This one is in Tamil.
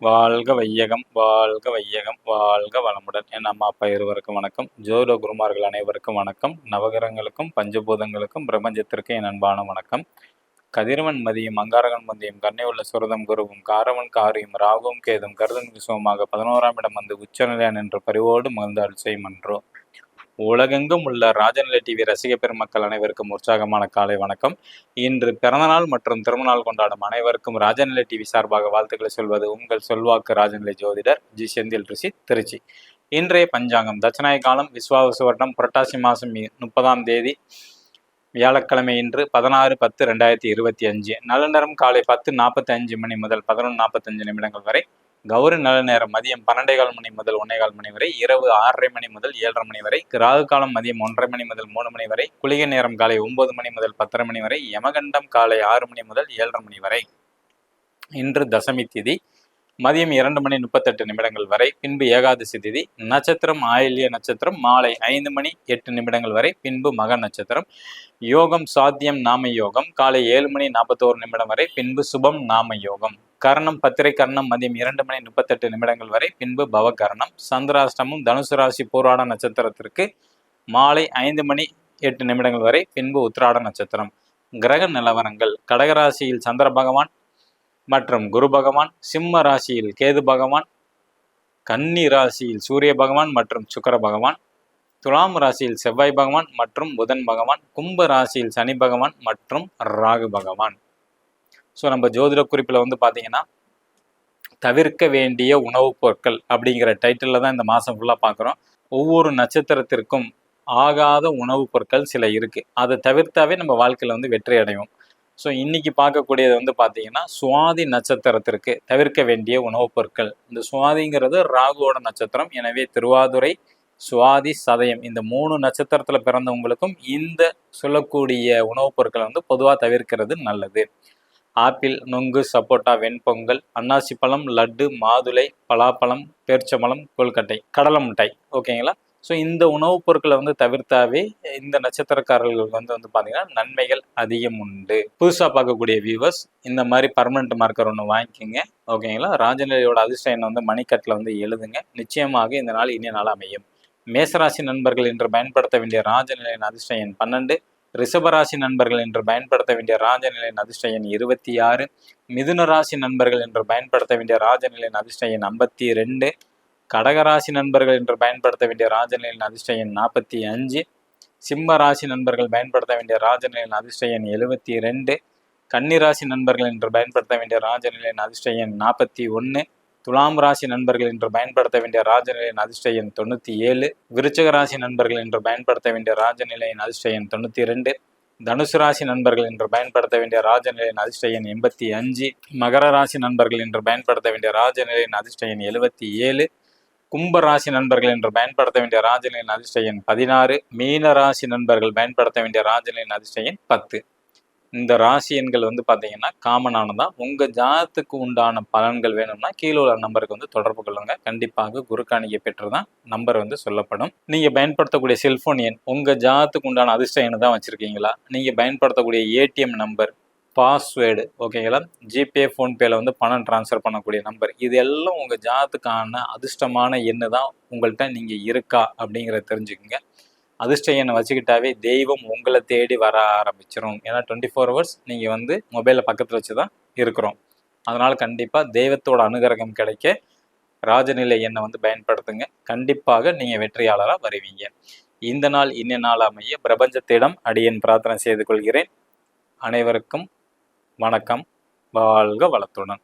வாழ்க வையகம் வாழ்க வையகம் வாழ்க வளமுடன். என் அம்மா அப்பா இருவருக்கும் வணக்கம். ஜோதிட குருமார்கள் அனைவருக்கும் வணக்கம். நவகிரகங்களுக்கும் பஞ்சபூதங்களுக்கும் பிரபஞ்சத்திற்கு என் அன்பான வணக்கம். கதிரவன் மதியம் அங்காரகன் மந்தியம் கண்ணை உள்ள சுரதம் குருவும் காரவன் காரியும் ராகுவும் கேதும் கருதன் விசுவமாக பதினோராம் இடம் வந்து உச்சநிலையான் என்ற பரிவோடு மகிழ்ந்து அல்சை மன்றோ. உலகெங்கும் உள்ள ராஜநிலை டிவி ரசிக பெருமக்கள் அனைவருக்கும் உற்சாகமான காலை வணக்கம். இன்று பிறந்தநாள் மற்றும் திருமணநாள் கொண்டாடும் அனைவருக்கும் ராஜநிலை டிவி சார்பாக வாழ்த்துக்களை சொல்வது உங்கள் சொல்வாக்கு ராஜநிலை ஜோதிடர் ஜி. செந்தில் ரிஷி திருச்சி. இன்றைய பஞ்சாங்கம் தட்சிணாய காலம் விஸ்வாவசு வருடம் புரட்டாசி மாதம் முப்பதாம் தேதி வியாழக்கிழமை இன்று பதினாறு பத்து ரெண்டாயிரத்தி இருபத்தி அஞ்சு. நல்ல நேரம் காலை பத்து நாற்பத்தி அஞ்சு மணி முதல் பதினொன்று நாற்பத்தஞ்சு நிமிடங்கள் வரை கௌரி நல்ல நேரம். மதியம் பன்னெண்டே கால் மணி முதல் ஒன்னே கால் மணி வரை இரவு ஆறரை மணி முதல் ஏழரை மணி வரை ராகு காலம் மதியம் ஒன்றரை மணி முதல் மூணு மணி வரை குளிகை நேரம் காலை ஒன்பது மணி முதல் பத்தரை மணி வரை யமகண்டம் காலை ஆறு மணி முதல் ஏழரை மணி வரை. இன்று தசமி திதி. மதியம் இரண்டு மணி முப்பத்தெட்டு நிமிடங்கள் வரை பின்பு ஏகாதசி திதி நட்சத்திரம் ஆயில்ய நட்சத்திரம் மாலை ஐந்து மணி எட்டு நிமிடங்கள் வரை பின்பு மக நட்சத்திரம். யோகம் சாத்தியம் நாம யோகம். காலை ஏழு மணி நாற்பத்தோரு நிமிடம் வரை பின்பு சுபம் நாம யோகம். கரணம் பத்திரை கரணம் மதியம் இரண்டு மணி முப்பத்தெட்டு நிமிடங்கள் வரை பின்பு பவகரணம் சந்திராஷ்டமும் தனுசு ராசி போராட நட்சத்திரத்திற்கு மாலை ஐந்து மணி எட்டு நிமிடங்கள் வரை பின்பு உத்திராட நட்சத்திரம். கிரக நிலவரங்கள். கடகராசியில் சந்திர பகவான் மற்றும் குரு பகவான் சிம்ம ராசியில் கேது பகவான் கன்னி ராசியில் சூரிய பகவான் மற்றும் சுக்கர பகவான் துலாம் ராசியில் செவ்வாய் பகவான் மற்றும் புதன் பகவான் கும்ப ராசியில் சனி பகவான் மற்றும் ராகு பகவான். ஸோ நம்ம ஜோதிட குறிப்பில் வந்து பார்த்தீங்கன்னா தவிர்க்க வேண்டிய உணவுப் பொருட்கள் அப்படிங்கிற டைட்டிலில் தான் இந்த மாதம் ஃபுல்லாக பார்க்குறோம் ஒவ்வொரு நட்சத்திரத்திற்கும் ஆகாத உணவுப் பொருட்கள் சில இருக்குது அதை தவிர்த்தாவே நம்ம வாழ்க்கையில் வந்து வெற்றி அடைவோம். ஸோ இன்றைக்கி பார்க்கக்கூடியது வந்து பார்த்தீங்கன்னா சுவாதி நட்சத்திரத்திற்கு தவிர்க்க வேண்டிய உணவுப் பொருட்கள். இந்த சுவாதிங்கிறது ராகுவோட நட்சத்திரம். எனவே திருவாதுரை சுவாதி சதயம் இந்த மூணு நட்சத்திரத்தில் பிறந்தவங்களுக்கும் இந்த சொல்லக்கூடிய உணவுப் பொருட்களை வந்து பொதுவாக தவிர்க்கிறது நல்லது. ஆப்பிள் நுங்கு சப்போட்டா வெண்பொங்கல் அன்னாசி பழம் லட்டு மாதுளை பலாப்பழம் பேர்ச்சம்பழம் கொல்கட்டை கடலை மிட்டாய். ஓகேங்களா? ஸோ இந்த உணவுப் பொருட்களை வந்து தவிர்த்தாவே இந்த நட்சத்திரக்காரர்களுக்கு வந்து வந்து பார்த்தீங்கன்னா நன்மைகள் அதிகம் உண்டு. புதுசாக பார்க்கக்கூடிய வியூவர்ஸ் இந்த மாதிரி பர்மனெண்ட் மார்க்கர் ஒன்று வாங்கிக்கோங்க. ஓகேங்களா ராஜநிலையோட அதிர்ஷ்டம் வந்து மணிக்கட்டில் வந்து எழுதுங்க. நிச்சயமாக இந்த நாள் இனிய நாள் அமையும். மேசராசி நண்பர்கள் என்று பயன்படுத்த வேண்டிய ராஜநிலையின் அதிர்ஷ்ட எண் பன்னெண்டு. ரிஷபராசி நண்பர்கள் என்று பயன்படுத்த வேண்டிய ராஜநிலையின் அதிர்ஷ்ட எண் இருபத்தி ஆறு. மிதுன ராசி நண்பர்கள் என்று பயன்படுத்த வேண்டிய ராஜநிலையின் அதிர்ஷ்ட எண் ஐம்பத்தி ரெண்டு. கடகராசி நண்பர்கள் என்று பயன்படுத்த வேண்டிய ராஜநிலையின் அதிர்ஷ்ட எண் நாற்பத்தி அஞ்சு. சிம்ம ராசி நண்பர்கள் பயன்படுத்த வேண்டிய ராஜநிலையின் அதிர்ஷ்ட எண் எழுபத்தி ரெண்டு கன்னிராசி நண்பர்கள் என்று பயன்படுத்த வேண்டிய ராஜநிலையின் அதிர்ஷ்ட எண் நாற்பத்தி ஒன்று துலாம் ராசி நண்பர்கள் என்று பயன்படுத்த வேண்டிய ராஜநிலையின் அதிர்ஷ்ட எண் தொண்ணூற்றி ஏழு. விருச்சக ராசி நண்பர்கள் என்று பயன்படுத்த வேண்டிய ராஜநிலையின் அதிர்ஷ்ட எண் தொண்ணூற்றி ரெண்டு. தனுசு ராசி நண்பர்கள் என்று பயன்படுத்த வேண்டிய ராஜநிலையின் அதிர்ஷ்ட எண் எண்பத்தி அஞ்சு. மகர ராசி நண்பர்கள் என்று பயன்படுத்த வேண்டிய ராஜநிலையின் அதிர்ஷ்ட எண் எழுபத்தி ஏழு. கும்பராசி நண்பர்கள் என்று பயன்படுத்த வேண்டிய ராஜநிலையின் அதிர்ஷ்ட எண் பதினாறு மீன ராசி நண்பர்கள் பயன்படுத்த வேண்டிய ராஜநிலையின் அதிர்ஷ்ட எண் பத்து. இந்த ராசி எண்கள் வந்து பார்த்தீங்கன்னா காமனானதான் உங்கள் ஜாதத்துக்கு உண்டான பலன்கள் வேணும்னா கீழே உள்ள நம்பருக்கு வந்து தொடர்பு கொள்ளுங்க. கண்டிப்பாக குருக்காணிக்கை பெற்று தான் நம்பர் வந்து சொல்லப்படும். நீங்கள் பயன்படுத்தக்கூடிய செல்ஃபோன் எண் உங்கள் ஜாதத்துக்கு உண்டான அதிர்ஷ்ட எண்ணை தான் வச்சுருக்கீங்களா? நீங்கள் பயன்படுத்தக்கூடிய ஏடிஎம் நம்பர் பாஸ்வேர்டு ஓகேங்களா? ஜிபே ஃபோன்பேல வந்து பணம் ட்ரான்ஸ்ஃபர் பண்ணக்கூடிய நம்பர் இது எல்லாம் உங்கள் ஜாதத்துக்கான அதிர்ஷ்டமான எண்ணு தான் உங்கள்கிட்ட நீங்கள் இருக்கா அப்படிங்கிறத தெரிஞ்சுக்கோங்க. அதிர்ஷ்ட எண்ணை வச்சுக்கிட்டாவே தெய்வம் உங்களை தேடி வர ஆரம்பிச்சிடும் ஏன்னா டுவெண்ட்டி ஃபோர் ஹவர்ஸ் நீங்கள் வந்து மொபைலில் பக்கத்தில் வச்சு தான் இருக்கிறோம். அதனால் கண்டிப்பாக தெய்வத்தோட அனுகிரகம் கிடைக்க ராஜநிலை எண்ணை வந்து பயன்படுத்துங்க. கண்டிப்பாக நீங்கள் வெற்றியாளராக வருவீங்க. இந்த நாள் இன்ன நாள் அமைய பிரபஞ்சத்திடம் அடியன் பிரார்த்தனை செய்து கொள்கிறேன். அனைவருக்கும் வணக்கம். வாழ்க வளத்துடன்.